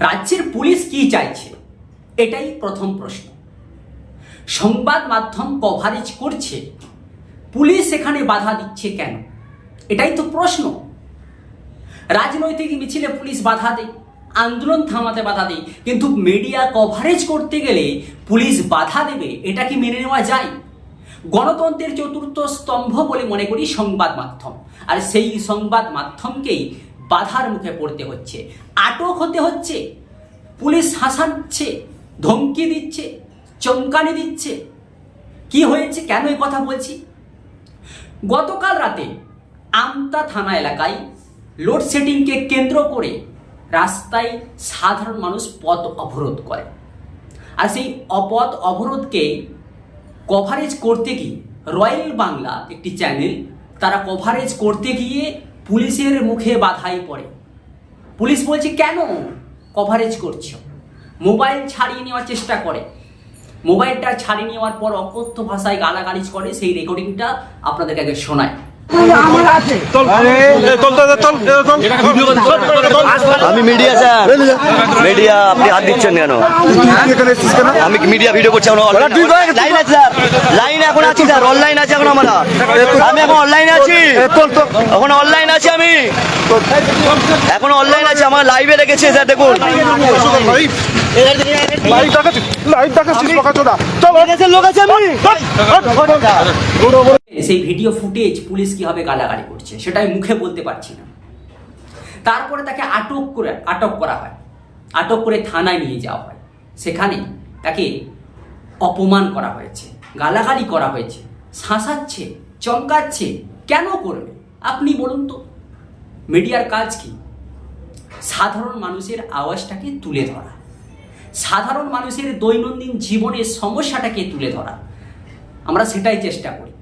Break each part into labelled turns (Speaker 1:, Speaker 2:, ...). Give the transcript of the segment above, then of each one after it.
Speaker 1: রাজ্যের পুলিশ কি চাইছে? এটাই প্রথম প্রশ্ন। সংবাদ মাধ্যম কভারেজ করছে। পুলিশ এখানে বাধা দিচ্ছে কেন? এটাই তো প্রশ্ন। রাজনৈতিক মিছিলে পুলিশ বাধা দেয়, আন্দোলন থামাতে বাধা দেয়, কিন্তু মিডিয়া কভারেজ করতে গেলে পুলিশ বাধা দেবে, এটা কি মেনে নেওয়া যায়? গণতন্ত্রের চতুর্থ স্তম্ভ বলে মনে করি সংবাদ মাধ্যম। আর সেই সংবাদ মাধ্যমকেই বাধার মুখে পড়তে হচ্ছে। আটক হতে হচ্ছে। পুলিশ হাসাচ্ছে, ধমকি দিচ্ছে, চমকানি দিচ্ছে। কি হয়েছে? কেন এই কথা বলছি? গতকাল রাতে আমতা থানা এলাকায় লোডশেডিংকে কেন্দ্র করে রাস্তায় সাধারণ মানুষ পথ অবরোধ করে। আর সেই অপথ অবরোধকে কভারেজ করতে গিয়ে রয়্যাল বাংলা একটি চ্যানেল তারা কভারেজ করতে গিয়ে পুলিশের মুখে বাধাই পড়ে। পুলিশ বলছে, কেন কভারেজ করছ? মোবাইল ছাড়িয়ে নেওয়ার চেষ্টা করে। মোবাইলটা ছাড়িয়ে নেওয়ার পর অকথ্য ভাষায় গালাগালিজ করে, সেই রেকর্ডিংটা আপনাদেরকে আগে শোনায়।
Speaker 2: আমি মিডিয়া স্যার মিডিয়া আপনি হাত দিচ্ছেন কেন আমি মিডিয়া ভিডিও করছি এখন লাইন আছে স্যার লাইন এখন আছি স্যার অনলাইন আছে এখন আমরা আমি এখন অনলাইনে আছি এখন অনলাইন আছি আমি এখন অনলাইন আছে আমার লাইভে রেখেছে স্যার দেখুন লোক আছে আমি
Speaker 1: সেই ভিডিও ফুটেজ পুলিশ কীভাবে গালাগালি করছে সেটা আমি মুখে বলতে পারছি না। তারপরে তাকে আটক করে আটক করা হয়। আটক করে থানায় নিয়ে যাওয়া হয়। সেখানে তাকে অপমান করা হয়েছে গালাগালি করা হয়েছে শাসাচ্ছে চমকাচ্ছে কেন করবে? আপনি বলুন তো। মিডিয়ার কাজ কি? সাধারণ মানুষের আওয়াজটাকে তুলে ধরা। সাধারণ মানুষের দৈনন্দিন জীবনের সমস্যাটাকে তুলে ধরা। আমরা সেটাই চেষ্টা করি।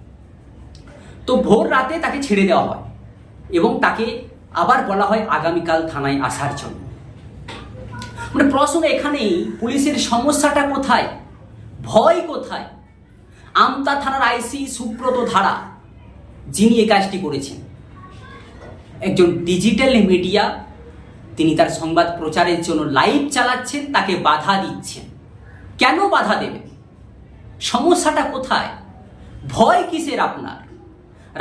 Speaker 1: তো ভোর রাতে তাকে ছেড়ে দেওয়া হয় এবং তাকে আবার বলা হয় আগামীকাল থানায় আসার জন্য। মানে প্রশ্ন এখানেই, পুলিশের সমস্যাটা কোথায়? ভয় কোথায়? আমতা থানার আইসি সুব্রত ধারা, যিনি এই কাজটি করেছেন, একজন ডিজিটাল মিডিয়া তিনি তার সংবাদ প্রচারের জন্য লাইভ চালাচ্ছেন, তাকে বাধা দিচ্ছেন। কেন বাধা দেবেন? সমস্যাটা কোথায়? ভয় কিসের আপনার?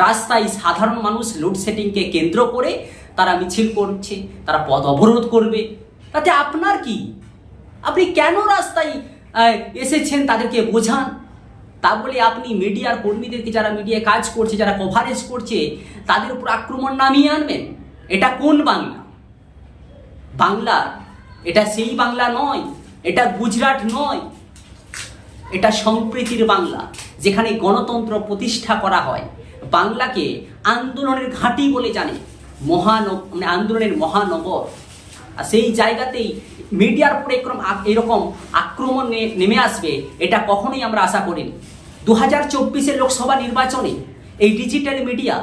Speaker 1: রাস্তায় সাধারণ মানুষ লোডশেডিংকে কেন্দ্র করে তারা মিছিল করছে, তারা পথ অবরোধ করবে। তাতে আপনার কি? আপনি কেন রাস্তায় এসেছেন তাদেরকে বোঝান? তা বলে আপনি মিডিয়ার কর্মীদেরকে যারা মিডিয়ায় কাজ করছে, যারা কভারেজ করছে, তাদের উপর আক্রমণ নামিয়ে আনবেন? এটা কোন বাংলা? বাংলা। এটা সেই বাংলা নয়, এটা গুজরাট নয়, এটা সম্প্রীতির বাংলা, যেখানে গণতন্ত্র প্রতিষ্ঠা করা হয়। বাংলাকে আন্দোলনের ঘাঁটি বলে জানে, মহান মানে আন্দোলনের মহানগর। আর সেই জায়গাতেই মিডিয়ার উপরে এরকম এরকম আক্রমণ নেমে আসবে, এটা কখনোই আমরা আশা করিনি। দু হাজার চব্বিশের লোকসভা নির্বাচনে এই ডিজিটাল মিডিয়া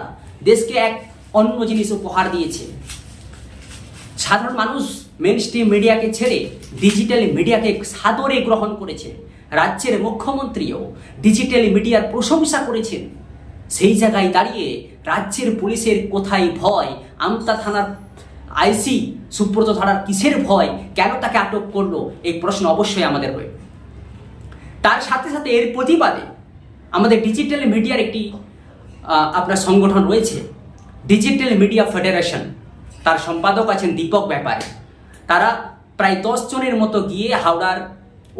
Speaker 1: দেশকে এক অন্য জিনিস উপহার দিয়েছে। সাধারণ মানুষ মেন স্ট্রিম মিডিয়াকে ছেড়ে ডিজিটাল মিডিয়াকে সাদরে গ্রহণ করেছে। রাজ্যের মুখ্যমন্ত্রীও ডিজিটাল মিডিয়ার প্রশংসা করেছেন। সেই জায়গায় দাঁড়িয়ে রাজ্যের পুলিশের কোথায় ভয়, আমতা থানার আইসি সুব্রত ধারার কিসের ভয়, কেন তাকে আটক করল, এই প্রশ্ন অবশ্যই আমাদের রয়ে তার সাথে সাথে এর প্রতিবাদে আমাদের ডিজিটাল মিডিয়ার একটি আপনার সংগঠন রয়েছে। ডিজিটাল মিডিয়া ফেডারেশন তার সম্পাদক আছেন দীপক ব্যাপারী। তারা প্রায় দশ জনের মতো গিয়ে হাওড়ার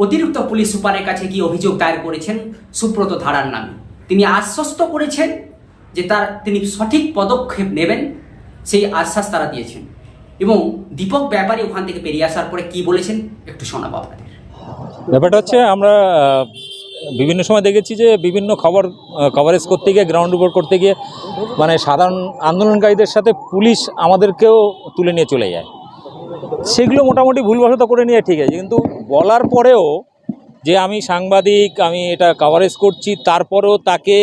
Speaker 1: অতিরিক্ত পুলিশ সুপারের কাছে গিয়ে অভিযোগ দায়ের করেছেন সুব্রত ধারার নামে। তিনি আশ্বস্ত করেছেন যে তার, তিনি সঠিক পদক্ষেপ নেবেন, সেই আশ্বাস তারা দিয়েছেন। এবং দীপক ব্যাপারী ওখান থেকে বেরিয়ে আসার পরে কি বলেছেন, একটু শোনাবো আপনাদের।
Speaker 3: ব্যাপারটা হচ্ছে আমরা বিভিন্ন সময় দেখেছি যে বিভিন্ন খবর কভারেজ করতে গিয়ে গ্রাউন্ড রিপোর্ট করতে গিয়ে মানে সাধারণ আন্দোলনকারীদের সাথে পুলিশ আমাদেরকেও তুলে নিয়ে চলে যায়। সেগুলো মোটামুটি ভুলবশত করে নিয়ে ঠিক আছে, কিন্তু বলার পরেও যে আমি সাংবাদিক, আমি এটা কভারেজ করছি, তারপরেও তাকে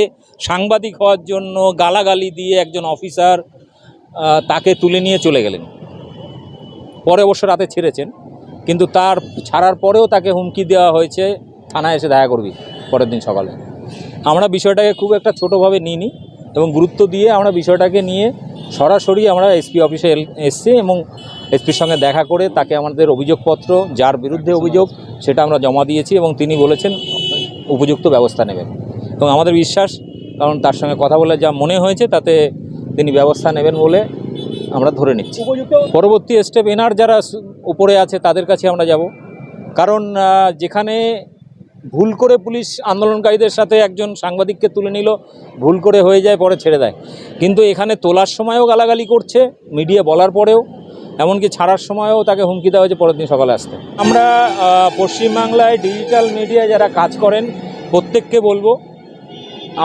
Speaker 3: সাংবাদিক হওয়ার জন্য গালাগালি দিয়ে একজন অফিসার তাকে তুলে নিয়ে চলে গেলেন। পরে অবশ্য রাতে ছেড়েছেন, কিন্তু তার ছাড়ার পরেও তাকে হুমকি দেওয়া হয়েছে, থানায় এসে দেখা করবি। পরের দিন সকালে। আমরা বিষয়টাকে খুব একটা ছোটোভাবে নিই নিইনি এবং গুরুত্ব দিয়ে আমরা বিষয়টাকে নিয়ে সরাসরি আমরা এসপি অফিসে এসছি এবং এসপির সঙ্গে দেখা করে তাকে আমাদের অভিযোগপত্র, যার বিরুদ্ধে অভিযোগ, সেটা আমরা জমা দিয়েছি এবং তিনি বলেছেন উপযুক্ত ব্যবস্থা নেবেন। এবং আমাদের বিশ্বাস, কারণ তার সঙ্গে কথা বলে যা মনে হয়েছে তাতে তিনি ব্যবস্থা নেবেন বলে আমরা ধরে নিচ্ছি। পরবর্তী স্টেপ এনার যারা উপরে আছে তাদের কাছে আমরা যাব। কারণ যেখানে ভুল করে পুলিশ আন্দোলনকারীদের সাথে একজন সাংবাদিককে তুলে নিল, ভুল করে হয়ে যায়, পরে ছেড়ে দেয়। কিন্তু এখানে তোলার সময়ও গালাগালি করছে, মিডিয়া বলার পরেও, এমনকি ছাড়ার সময়ও তাকে হুমকি দেওয়া হয়েছে পরের দিন সকালে আসতে। আমরা পশ্চিমবাংলায় ডিজিটাল মিডিয়া যারা কাজ করেন, প্রত্যেককে বলব,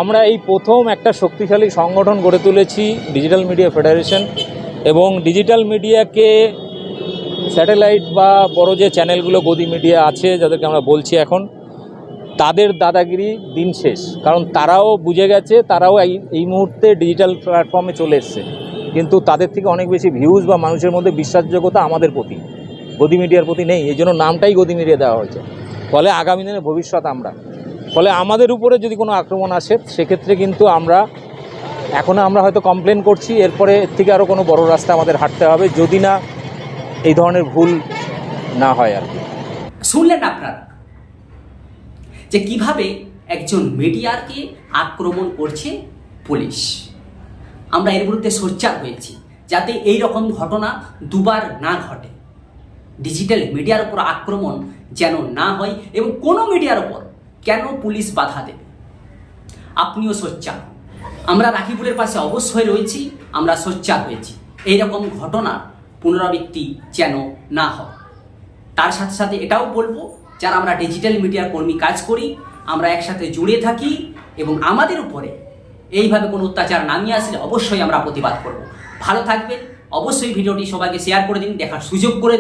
Speaker 3: আমরা এই প্রথম একটা শক্তিশালী সংগঠন গড়ে তুলেছি, ডিজিটাল মিডিয়া ফেডারেশন, এবং ডিজিটাল মিডিয়াকে স্যাটেলাইট বা বড় যে চ্যানেলগুলো, গদি মিডিয়া আছে, যাদেরকে আমরা বলছি এখন তাদের দাদাগিরি দিন শেষ। কারণ তারাও বুঝে গেছে, তারাও এই এই মুহূর্তে ডিজিটাল প্ল্যাটফর্মে চলে এসছে। কিন্তু তাদের থেকে অনেক বেশি ভিউজ বা মানুষের মধ্যে বিশ্বাসযোগ্যতা আমাদের প্রতি। গদি মিডিয়ার প্রতি নেই, এই জন্য নামটাই গদি মিডিয়া দেওয়া হয়েছে। ফলে আগামী দিনে ভবিষ্যৎ আমরা। ফলে আমাদের উপরে যদি কোনো আক্রমণ আসে, সেক্ষেত্রে কিন্তু আমরা এখনও আমরা হয়তো কমপ্লেন করছি, এরপরে এর থেকে আরও কোনো বড় রাস্তা আমাদের হাঁটতে হবে, যদি না এই ধরনের ভুল না হয় আর কি।
Speaker 1: শুনলেন আপনারা যে কীভাবে একজন মিডিয়ারকে আক্রমণ করছে পুলিশ। আমরা এর বিরুদ্ধে সোচ্চার হয়েছি, যাতে এই রকম ঘটনা দুবার না ঘটে। ডিজিটাল মিডিয়ার উপর আক্রমণ যেন না হয় এবং কোনো মিডিয়ার উপর কেন পুলিশ বাধা দেবে? আপনিও সোচ্চার। আমরা রাখিপুরের পাশে অবশ্যই রয়েছি, আমরা সোচ্চার হয়েছি। এই রকম ঘটনার পুনরাবৃত্তি যেন না হয়। তার সাথে সাথে এটাও বলব যারা আমরা ডিজিটাল মিডিয়ার কর্মী কাজ করি, আমরা একসাথে জুড়ে থাকি এবং আমাদের উপরে এইভাবে কোনো অত্যাচার নামিয়ে আসলে অবশ্যই আমরা প্রতিবাদ করব। ভালো থাকবেন, অবশ্যই ভিডিওটি সবাইকে শেয়ার করে দিন, দেখার সুযোগ করে দিন।